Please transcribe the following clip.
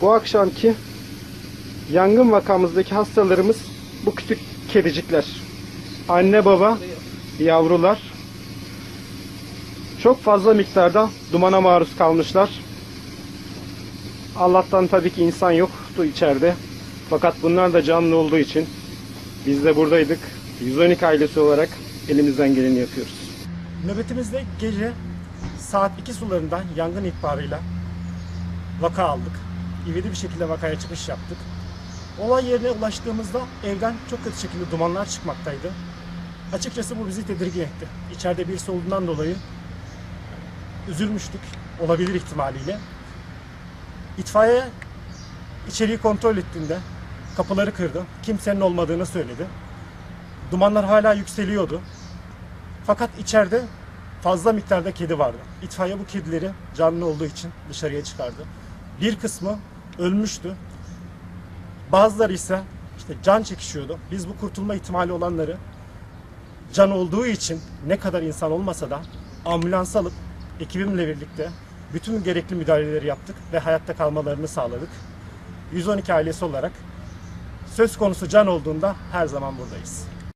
Bu akşamki yangın vakamızdaki hastalarımız bu küçük kedicikler. Anne baba, yavrular. Çok fazla miktarda dumana maruz kalmışlar. Allah'tan tabii ki insan yoktu içeride. Fakat bunlar da canlı olduğu için biz de buradaydık. 112 ailesi olarak elimizden geleni yapıyoruz. Nöbetimizde gece saat 2 sularında yangın ihbarıyla vaka aldık. İvedi bir şekilde vakaya çıkış yaptık. Olay yerine ulaştığımızda evden çok kötü şekilde dumanlar çıkmaktaydı. Açıkçası bu bizi tedirgin etti. İçeride birisi olduğundan dolayı üzülmüştük olabilir ihtimaliyle. İtfaiye içeriği kontrol ettiğinde kapıları kırdı. Kimsenin olmadığını söyledi. Dumanlar hala yükseliyordu. Fakat içeride fazla miktarda kedi vardı. İtfaiye bu kedileri canlı olduğu için dışarıya çıkardı. Bir kısmı ölmüştü. Bazıları ise işte can çekişiyordu. Biz bu kurtulma ihtimali olanları can olduğu için ne kadar insan olmasa da ambulans alıp ekibimle birlikte bütün gerekli müdahaleleri yaptık ve hayatta kalmalarını sağladık. 112 ailesi olarak söz konusu can olduğunda her zaman buradayız.